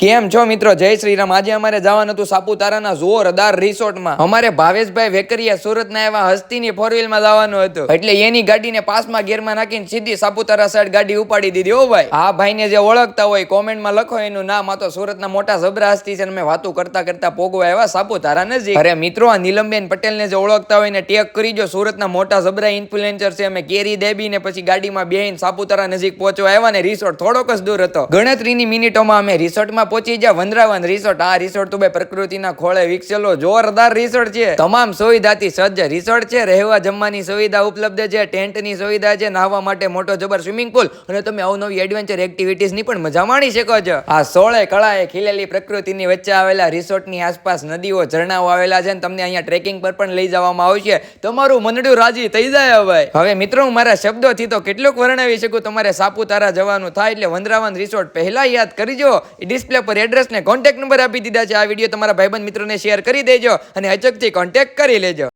કેમ છો મિત્રો? જય શ્રી રામ આજે અમારે જવાનું હતું સાપુતારાના જોરદાર રિસોર્ટમાં. અમારે ભાવેશભાઈ વેકરિયા સુરતના એવા હસ્તીની ફોર વ્હીલમાં જવાનું હતું. એટલે એની ગાડીને પાસમાં ગેરમાં નાખીને સીધી સાપુતારા સાઈડ ગાડી ઉપાડી દીધી. ઓ ભાઈ. આ ભાઈને જે ઓળખતા હોય, કોમેન્ટમાં લખો એનું નામ. આ તો સુરતના મોટા જબરા હસ્તી છે અમે વાતો કરતા કરતા પોગવા એવા સાપુતારા નજીક. અરે મિત્રો, આ નીલમબેન પટેલને જે ઓળખતા હોય ને ટેક કરી જો સુરતના મોટા જબરા ઇન્ફ્લુએન્સર છે. અમે કેરી દેબી ને પછી ગાડીમાં બેહીને સાપુતારા નજીક પહોંચવા આવ્યા ને રિસોર્ટ થોડોક જ દૂર હતો. ગણતરીની મિનિટોમાં અમે રિસોર્ટમાં પહોંચી ગયા. વંદરાવન રિસોર્ટ. આ રિસોર્ટ તો ભાઈ પ્રકૃતિના ખોળે વિકસેલો. જોરદાર રિસોર્ટ છે. તમામ સુવિધાથી સજ્જ રિસોર્ટ છે. રહેવા જમવાની સુવિધા ઉપલબ્ધ છે. ટેન્ટની સુવિધા છે. નાહવા માટે મોટો જબર સ્વિમિંગ પુલ. અને તમે અવનવી એડવેન્ચર એક્ટિવિટીઝની પણ મજા માણી શકો છો. આ સોળે કળાએ ખીલેલી પ્રકૃતિની વચ્ચે આવેલા રિસોર્ટની આસપાસ નદીઓ, ઝરણાઓ આવેલા છે અને તમને અહીંયા ટ્રેકિંગ પર પણ લઈ જવામાં આવશે. તમારું મનડું રાજી થઈ જાય હવે. હવે મિત્રો, હું મારા શબ્દોથી તો કેટલુંક વર્ણવી શકું. તમારે સાપુતારા જવાનું થાય એટલે વંદરાવન રિસોર્ટ પહેલા યાદ કરજો ડિસ્પ્લે પર એડ્રેસ કોન્ટેક્ટ નંબર આપી દીધા છે. આ વીડિયો તમારા ભાઈબંધ મિત્રોને શેર કરી દેજો અને અચકથી કોન્ટેક્ટ કરી લેજો.